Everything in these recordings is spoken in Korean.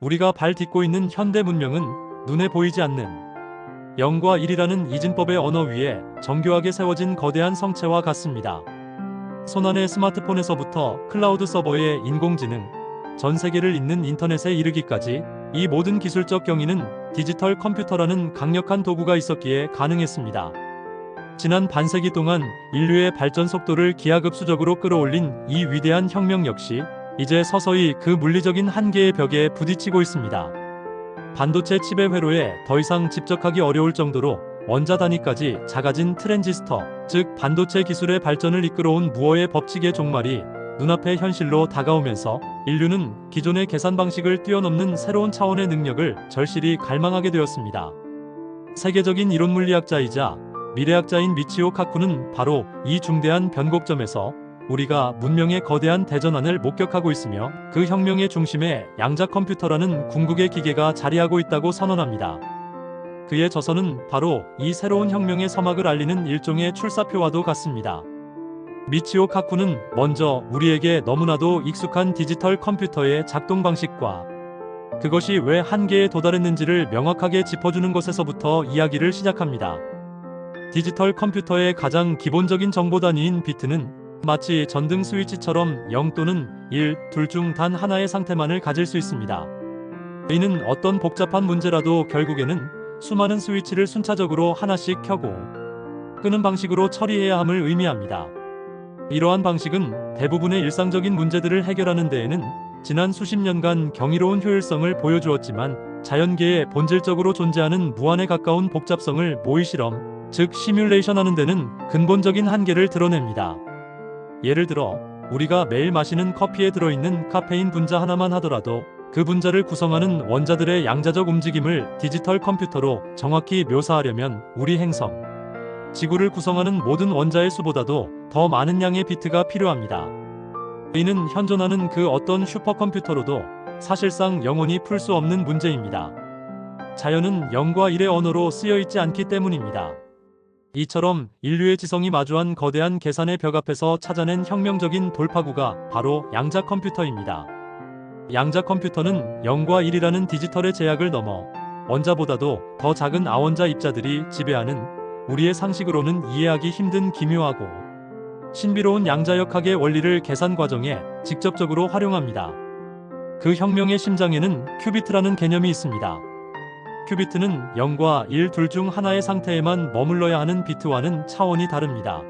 우리가 발 딛고 있는 현대 문명은 눈에 보이지 않는 0과 1이라는 이진법의 언어 위에 정교하게 세워진 거대한 성체와 같습니다. 손안의 스마트폰에서부터 클라우드 서버의 인공지능, 전 세계를 잇는 인터넷에 이르기까지 이 모든 기술적 경위는 디지털 컴퓨터라는 강력한 도구가 있었기에 가능했습니다. 지난 반세기 동안 인류의 발전 속도를 기하급수적으로 끌어올린 이 위대한 혁명 역시 이제 서서히 그 물리적인 한계의 벽에 부딪히고 있습니다. 반도체 칩의 회로에 더 이상 집적하기 어려울 정도로 원자 단위까지 작아진 트랜지스터, 즉 반도체 기술의 발전을 이끌어온 무어의 법칙의 종말이 눈앞의 현실로 다가오면서 인류는 기존의 계산 방식을 뛰어넘는 새로운 차원의 능력을 절실히 갈망하게 되었습니다. 세계적인 이론 물리학자이자 미래학자인 미치오 카쿠는 바로 이 중대한 변곡점에서 우리가 문명의 거대한 대전환을 목격하고 있으며 그 혁명의 중심에 양자 컴퓨터라는 궁극의 기계가 자리하고 있다고 선언합니다. 그의 저서는 바로 이 새로운 혁명의 서막을 알리는 일종의 출사표와도 같습니다. 미치오 카쿠는 먼저 우리에게 너무나도 익숙한 디지털 컴퓨터의 작동 방식과 그것이 왜 한계에 도달했는지를 명확하게 짚어주는 것에서부터 이야기를 시작합니다. 디지털 컴퓨터의 가장 기본적인 정보 단위인 비트는 마치 전등 스위치처럼 0 또는 1, 둘 중 단 하나의 상태만을 가질 수 있습니다. 이는 어떤 복잡한 문제라도 결국에는 수많은 스위치를 순차적으로 하나씩 켜고 끄는 방식으로 처리해야 함을 의미합니다. 이러한 방식은 대부분의 일상적인 문제들을 해결하는 데에는 지난 수십 년간 경이로운 효율성을 보여주었지만 자연계에 본질적으로 존재하는 무한에 가까운 복잡성을 모의 실험, 즉 시뮬레이션 하는 데는 근본적인 한계를 드러냅니다. 예를 들어 우리가 매일 마시는 커피에 들어있는 카페인 분자 하나만 하더라도 그 분자를 구성하는 원자들의 양자적 움직임을 디지털 컴퓨터로 정확히 묘사하려면 우리 행성, 지구를 구성하는 모든 원자의 수보다도 더 많은 양의 비트가 필요합니다. 이는 현존하는 그 어떤 슈퍼컴퓨터로도 사실상 영원히 풀 수 없는 문제입니다. 자연은 0과 1의 언어로 쓰여 있지 않기 때문입니다. 이처럼 인류의 지성이 마주한 거대한 계산의 벽 앞에서 찾아낸 혁명적인 돌파구가 바로 양자 컴퓨터입니다. 양자 컴퓨터는 0과 1이라는 디지털의 제약을 넘어 원자보다도 더 작은 아원자 입자들이 지배하는 우리의 상식으로는 이해하기 힘든 기묘하고 신비로운 양자역학의 원리를 계산 과정에 직접적으로 활용합니다. 그 혁명의 심장에는 큐비트라는 개념이 있습니다. 큐비트는 0과 1 둘 중 하나의 상태에만 머물러야 하는 비트와는 차원이 다릅니다.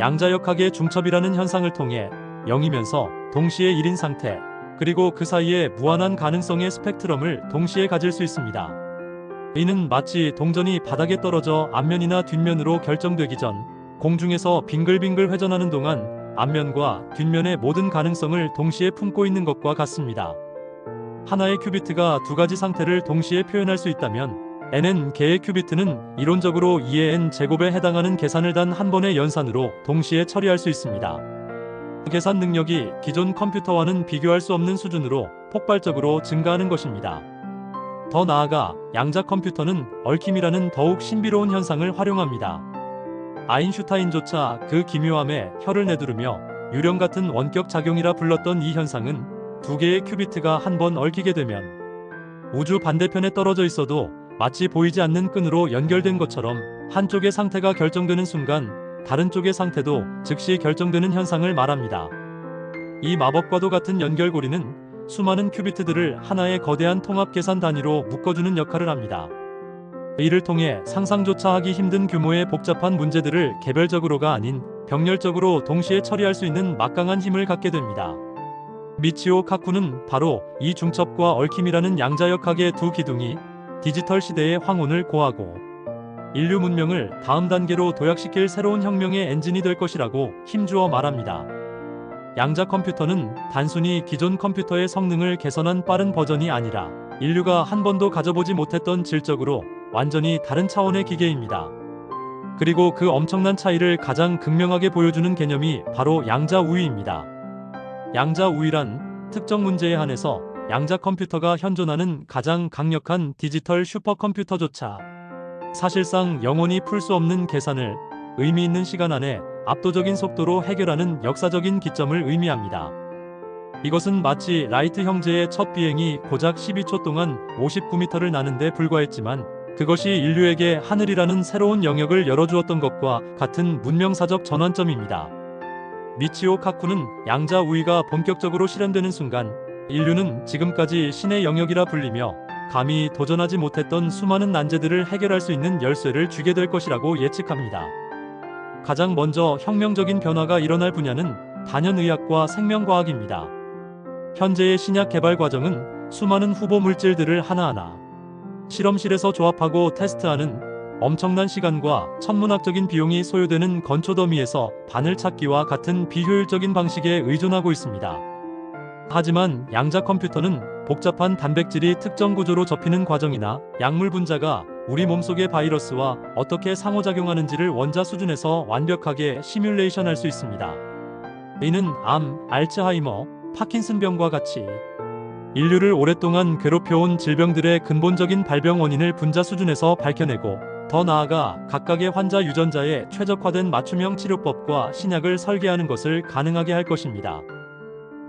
양자역학의 중첩이라는 현상을 통해 0이면서 동시에 1인 상태, 그리고 그 사이에 무한한 가능성의 스펙트럼을 동시에 가질 수 있습니다. 이는 마치 동전이 바닥에 떨어져 앞면이나 뒷면으로 결정되기 전 공중에서 빙글빙글 회전하는 동안 앞면과 뒷면의 모든 가능성을 동시에 품고 있는 것과 같습니다. 하나의 큐비트가 두 가지 상태를 동시에 표현할 수 있다면 n은 개의 큐비트는 이론적으로 2의 n 제곱에 해당하는 계산을 단 한 번의 연산으로 동시에 처리할 수 있습니다. 계산 능력이 기존 컴퓨터와는 비교할 수 없는 수준으로 폭발적으로 증가하는 것입니다. 더 나아가 양자 컴퓨터는 얽힘이라는 더욱 신비로운 현상을 활용합니다. 아인슈타인조차 그 기묘함에 혀를 내두르며 유령 같은 원격 작용이라 불렀던 이 현상은 두 개의 큐비트가 한 번 얽히게 되면 우주 반대편에 떨어져 있어도 마치 보이지 않는 끈으로 연결된 것처럼 한쪽의 상태가 결정되는 순간 다른 쪽의 상태도 즉시 결정되는 현상을 말합니다. 이 마법과도 같은 연결고리는 수많은 큐비트들을 하나의 거대한 통합 계산 단위로 묶어주는 역할을 합니다. 이를 통해 상상조차 하기 힘든 규모의 복잡한 문제들을 개별적으로가 아닌 병렬적으로 동시에 처리할 수 있는 막강한 힘을 갖게 됩니다. 미치오 카쿠는 바로 이 중첩과 얽힘이라는 양자역학의 두 기둥이 디지털 시대의 황혼을 고하고 인류 문명을 다음 단계로 도약시킬 새로운 혁명의 엔진이 될 것이라고 힘주어 말합니다. 양자 컴퓨터는 단순히 기존 컴퓨터의 성능을 개선한 빠른 버전이 아니라 인류가 한 번도 가져보지 못했던 질적으로 완전히 다른 차원의 기계입니다. 그리고 그 엄청난 차이를 가장 극명하게 보여주는 개념이 바로 양자 우위입니다. 양자 우위란 특정 문제에 한해서 양자 컴퓨터가 현존하는 가장 강력한 디지털 슈퍼컴퓨터조차 사실상 영원히 풀 수 없는 계산을 의미 있는 시간 안에 압도적인 속도로 해결하는 역사적인 기점을 의미합니다. 이것은 마치 라이트 형제의 첫 비행이 고작 12초 동안 59m를 나는데 불과했지만 그것이 인류에게 하늘이라는 새로운 영역을 열어주었던 것과 같은 문명사적 전환점입니다. 미치오 카쿠는 양자 우위가 본격적으로 실현되는 순간 인류는 지금까지 신의 영역이라 불리며 감히 도전하지 못했던 수많은 난제들을 해결할 수 있는 열쇠를 쥐게 될 것이라고 예측합니다. 가장 먼저 혁명적인 변화가 일어날 분야는 단연의학과 생명과학입니다. 현재의 신약 개발 과정은 수많은 후보 물질들을 하나하나 실험실에서 조합하고 테스트하는 엄청난 시간과 천문학적인 비용이 소요되는 건초 더미에서 바늘 찾기와 같은 비효율적인 방식에 의존하고 있습니다. 하지만 양자 컴퓨터는 복잡한 단백질이 특정 구조로 접히는 과정이나 약물 분자가 우리 몸속의 바이러스와 어떻게 상호작용하는지를 원자 수준에서 완벽하게 시뮬레이션 할 수 있습니다. 이는 암, 알츠하이머, 파킨슨병과 같이 인류를 오랫동안 괴롭혀온 질병들의 근본적인 발병 원인을 분자 수준에서 밝혀내고 더 나아가 각각의 환자 유전자에 최적화된 맞춤형 치료법과 신약을 설계하는 것을 가능하게 할 것입니다.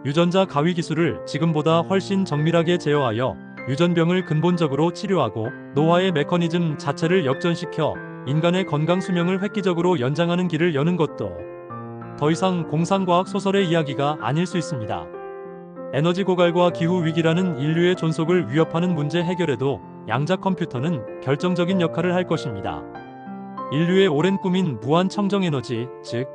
유전자 가위 기술을 지금보다 훨씬 정밀하게 제어하여 유전병을 근본적으로 치료하고 노화의 메커니즘 자체를 역전시켜 인간의 건강 수명을 획기적으로 연장하는 길을 여는 것도 더 이상 공상과학 소설의 이야기가 아닐 수 있습니다. 에너지 고갈과 기후 위기라는 인류의 존속을 위협하는 문제 해결에도 양자 컴퓨터는 결정적인 역할을 할 것입니다. 인류의 오랜 꿈인 무한 청정 에너지, 즉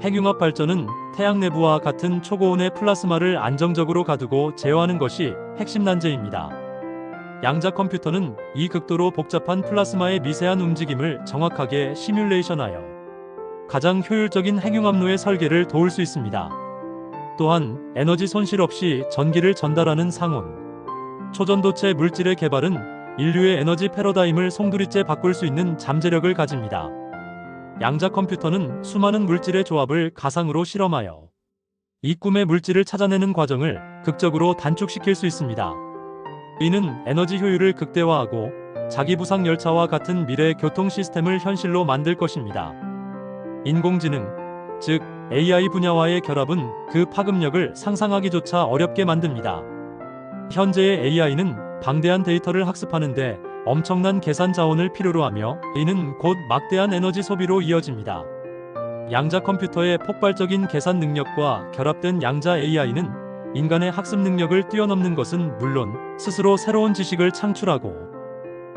핵융합 발전은 태양 내부와 같은 초고온의 플라스마를 안정적으로 가두고 제어하는 것이 핵심 난제입니다. 양자 컴퓨터는 이 극도로 복잡한 플라스마의 미세한 움직임을 정확하게 시뮬레이션하여 가장 효율적인 핵융합로의 설계를 도울 수 있습니다. 또한 에너지 손실 없이 전기를 전달하는 상온, 초전도체 물질의 개발은 인류의 에너지 패러다임을 송두리째 바꿀 수 있는 잠재력을 가집니다. 양자 컴퓨터는 수많은 물질의 조합을 가상으로 실험하여 이 꿈의 물질을 찾아내는 과정을 극적으로 단축시킬 수 있습니다. 이는 에너지 효율을 극대화하고 자기 부상 열차와 같은 미래 교통 시스템을 현실로 만들 것입니다. 인공지능, 즉 AI 분야와의 결합은 그 파급력을 상상하기조차 어렵게 만듭니다. 현재의 AI는 방대한 데이터를 학습하는데 엄청난 계산 자원을 필요로 하며 이는 곧 막대한 에너지 소비로 이어집니다. 양자 컴퓨터의 폭발적인 계산 능력과 결합된 양자 AI는 인간의 학습 능력을 뛰어넘는 것은 물론 스스로 새로운 지식을 창출하고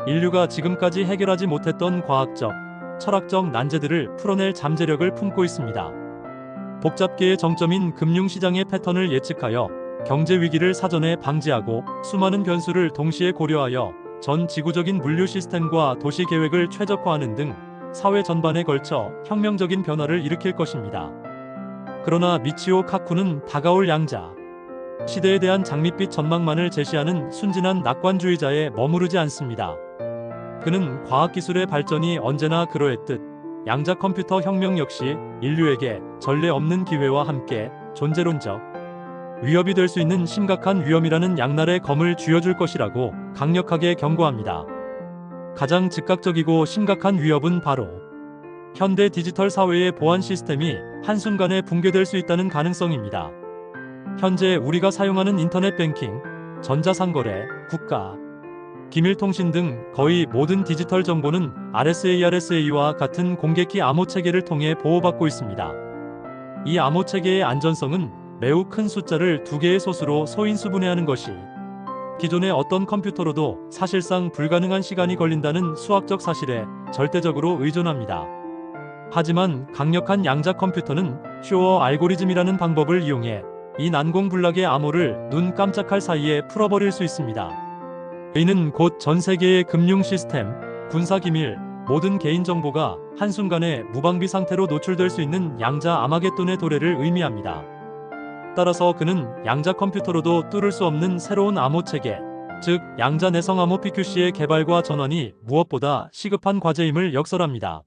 인류가 지금까지 해결하지 못했던 과학적, 철학적 난제들을 풀어낼 잠재력을 품고 있습니다. 복잡계의 정점인 금융시장의 패턴을 예측하여 경제 위기를 사전에 방지하고 수많은 변수를 동시에 고려하여 전 지구적인 물류 시스템과 도시 계획을 최적화하는 등 사회 전반에 걸쳐 혁명적인 변화를 일으킬 것입니다. 그러나 미치오 카쿠는 다가올 양자 시대에 대한 장밋빛 전망만을 제시하는 순진한 낙관주의자에 머무르지 않습니다. 그는 과학기술의 발전이 언제나 그러했듯 양자 컴퓨터 혁명 역시 인류에게 전례 없는 기회와 함께 존재론적 위협이 될 수 있는 심각한 위험이라는 양날의 검을 쥐어줄 것이라고 강력하게 경고합니다. 가장 즉각적이고 심각한 위협은 바로 현대 디지털 사회의 보안 시스템이 한순간에 붕괴될 수 있다는 가능성입니다. 현재 우리가 사용하는 인터넷 뱅킹, 전자상거래, 국가, 기밀통신 등 거의 모든 디지털 정보는 RSA, RSA와 같은 공개키 암호 체계를 통해 보호받고 있습니다. 이 암호 체계의 안전성은 매우 큰 숫자를 두 개의 소수로 소인수 분해하는 것이 기존의 어떤 컴퓨터로도 사실상 불가능한 시간이 걸린다는 수학적 사실에 절대적으로 의존합니다. 하지만 강력한 양자 컴퓨터는 쇼어 알고리즘이라는 방법을 이용해 이 난공불락의 암호를 눈 깜짝할 사이에 풀어버릴 수 있습니다. 이는 곧 전 세계의 금융 시스템, 군사 기밀, 모든 개인 정보가 한순간에 무방비 상태로 노출될 수 있는 양자 아마겟돈의 도래를 의미합니다. 따라서 그는 양자 컴퓨터로도 뚫을 수 없는 새로운 암호 체계, 즉 양자 내성 암호 PQC의 개발과 전환이 무엇보다 시급한 과제임을 역설합니다.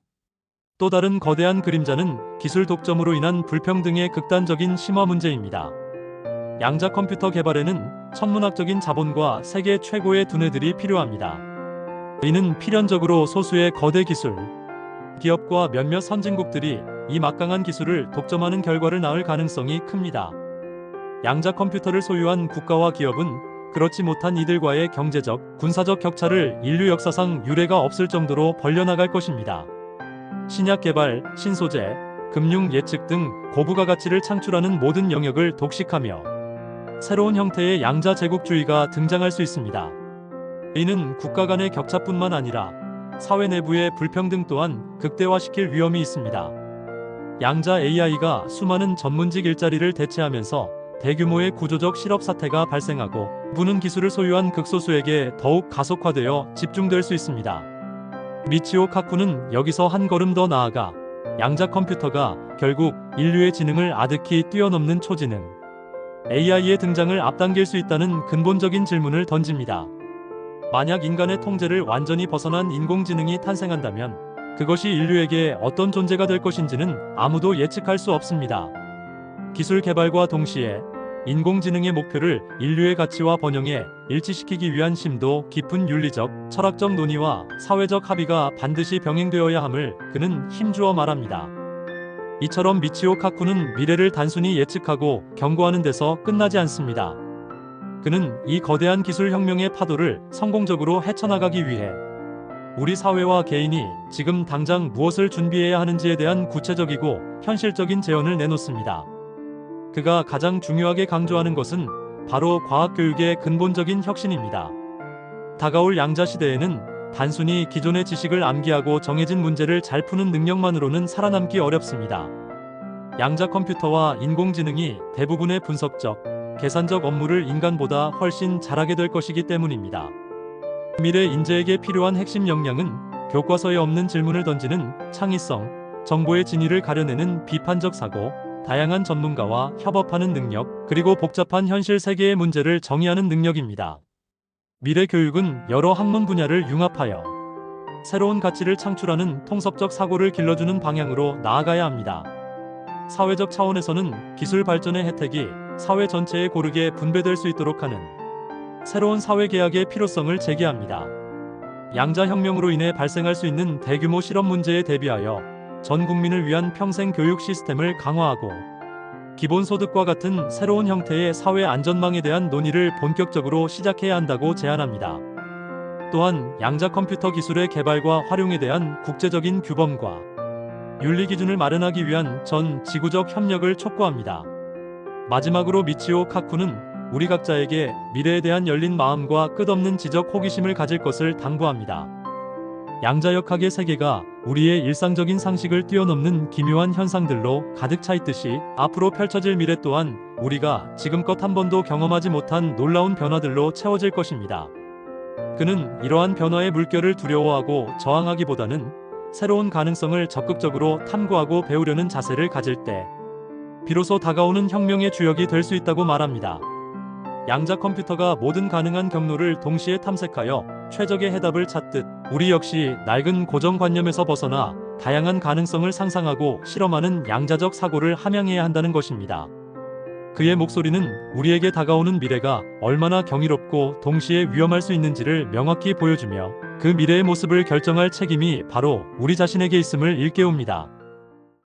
또 다른 거대한 그림자는 기술 독점으로 인한 불평등의 극단적인 심화 문제입니다. 양자 컴퓨터 개발에는 천문학적인 자본과 세계 최고의 두뇌들이 필요합니다. 이는 필연적으로 소수의 거대 기술, 기업과 몇몇 선진국들이 이 막강한 기술을 독점하는 결과를 낳을 가능성이 큽니다. 양자 컴퓨터를 소유한 국가와 기업은 그렇지 못한 이들과의 경제적, 군사적 격차를 인류 역사상 유례가 없을 정도로 벌려나갈 것입니다. 신약 개발, 신소재, 금융 예측 등 고부가 가치를 창출하는 모든 영역을 독식하며 새로운 형태의 양자 제국주의가 등장할 수 있습니다. 이는 국가 간의 격차뿐만 아니라 사회 내부의 불평등 또한 극대화시킬 위험이 있습니다. 양자 AI가 수많은 전문직 일자리를 대체하면서 대규모의 구조적 실업 사태가 발생하고 부는 기술을 소유한 극소수에게 더욱 가속화되어 집중될 수 있습니다. 미치오 카쿠는 여기서 한 걸음 더 나아가 양자 컴퓨터가 결국 인류의 지능을 아득히 뛰어넘는 초지능 AI의 등장을 앞당길 수 있다는 근본적인 질문을 던집니다. 만약 인간의 통제를 완전히 벗어난 인공지능이 탄생한다면 그것이 인류에게 어떤 존재가 될 것인지는 아무도 예측할 수 없습니다. 기술 개발과 동시에 인공지능의 목표를 인류의 가치와 번영에 일치시키기 위한 심도 깊은 윤리적, 철학적 논의와 사회적 합의가 반드시 병행되어야 함을 그는 힘주어 말합니다. 이처럼 미치오 카쿠는 미래를 단순히 예측하고 경고하는 데서 끝나지 않습니다. 그는 이 거대한 기술 혁명의 파도를 성공적으로 헤쳐나가기 위해 우리 사회와 개인이 지금 당장 무엇을 준비해야 하는지에 대한 구체적이고 현실적인 제언을 내놓습니다. 그가 가장 중요하게 강조하는 것은 바로 과학교육의 근본적인 혁신입니다. 다가올 양자 시대에는 단순히 기존의 지식을 암기하고 정해진 문제를 잘 푸는 능력만으로는 살아남기 어렵습니다. 양자 컴퓨터와 인공지능이 대부분의 분석적, 계산적 업무를 인간보다 훨씬 잘하게 될 것이기 때문입니다. 미래 인재에게 필요한 핵심 역량은 교과서에 없는 질문을 던지는 창의성, 정보의 진위를 가려내는 비판적 사고, 다양한 전문가와 협업하는 능력, 그리고 복잡한 현실 세계의 문제를 정의하는 능력입니다. 미래 교육은 여러 학문 분야를 융합하여 새로운 가치를 창출하는 통섭적 사고를 길러주는 방향으로 나아가야 합니다. 사회적 차원에서는 기술 발전의 혜택이 사회 전체에 고르게 분배될 수 있도록 하는 새로운 사회 계약의 필요성을 제기합니다. 양자 혁명으로 인해 발생할 수 있는 대규모 실업 문제에 대비하여 전 국민을 위한 평생 교육 시스템을 강화하고 기본소득과 같은 새로운 형태의 사회 안전망에 대한 논의를 본격적으로 시작해야 한다고 제안합니다. 또한 양자 컴퓨터 기술의 개발과 활용에 대한 국제적인 규범과 윤리 기준을 마련하기 위한 전 지구적 협력을 촉구합니다. 마지막으로 미치오 카쿠는 우리 각자에게 미래에 대한 열린 마음과 끝없는 지적 호기심을 가질 것을 당부합니다. 양자역학의 세계가 우리의 일상적인 상식을 뛰어넘는 기묘한 현상들로 가득 차 있듯이 앞으로 펼쳐질 미래 또한 우리가 지금껏 한 번도 경험하지 못한 놀라운 변화들로 채워질 것입니다. 그는 이러한 변화의 물결을 두려워하고 저항하기보다는 새로운 가능성을 적극적으로 탐구하고 배우려는 자세를 가질 때 비로소 다가오는 혁명의 주역이 될 수 있다고 말합니다. 양자 컴퓨터가 모든 가능한 경로를 동시에 탐색하여 최적의 해답을 찾듯 우리 역시 낡은 고정관념에서 벗어나 다양한 가능성을 상상하고 실험하는 양자적 사고를 함양해야 한다는 것입니다. 그의 목소리는 우리에게 다가오는 미래가 얼마나 경이롭고 동시에 위험할 수 있는지를 명확히 보여주며 그 미래의 모습을 결정할 책임이 바로 우리 자신에게 있음을 일깨웁니다.